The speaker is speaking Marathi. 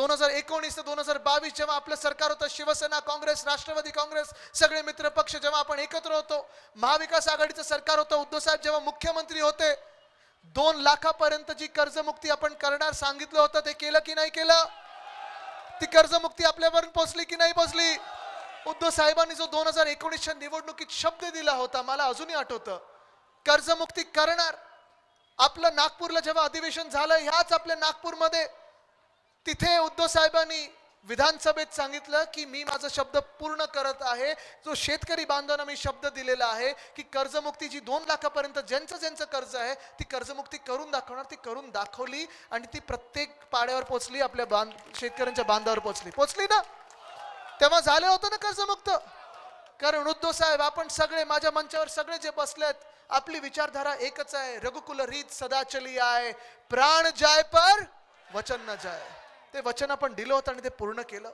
दोन हजार एकोणीस ते दोन हजार बावीस जेव्हा आपलं सरकार होतं शिवसेना काँग्रेस राष्ट्रवादी काँग्रेस सगळे मित्र पक्ष जेव्हा आपण एकत्र होतो महाविकास आघाडीचं सरकार होतं उद्धव साहेब जेव्हा मुख्यमंत्री होते दोन लाखापर्यंत जी कर्जमुक्ती आपण करणार सांगितलं होतं ते केलं की नाही केलं? ती कर्जमुक्ती आपल्यापर्यंत पोहोचली की नाही पोहोचली उद्धव साहेबांनी जो दोन हजार एकोणीसच्या निवडणुकीत शब्द दिला होता मला अजूनही आठवतं. कर्जमुक्ती करणार आपलं नागपूरला जेव्हा अधिवेशन झालं ह्याच आपल्या नागपूरमध्ये तिथे उद्धव साहेबांनी विधानसभेत सांगितलं की मी माझा शब्द पूर्ण करत आहे. जो शेतकरी बांधवांना मी शब्द दिलेला आहे की कर्जमुक्ती जी दोन लाखापर्यंत ज्यांचं ज्यांचं कर्ज आहे ती कर्जमुक्ती करून दाखवणार ती करून दाखवली आणि ती प्रत्येक पाड्यावर पोचली आपल्या बांध शेतकऱ्यांच्या बांधावर पोचली. पोचली ना? तेव्हा झालं होतं ना कर्जमुक्त? कारण उद्धव साहेब आपण सगळे माझ्या मंचावर सगळे जे बसलेत आपली विचारधारा एकच आहे. रघुकुल रीत सदाचली आहे. प्राण जाय पर वचन न जाय. ते वचन आपण दिलं होतं आणि ते पूर्ण केलं.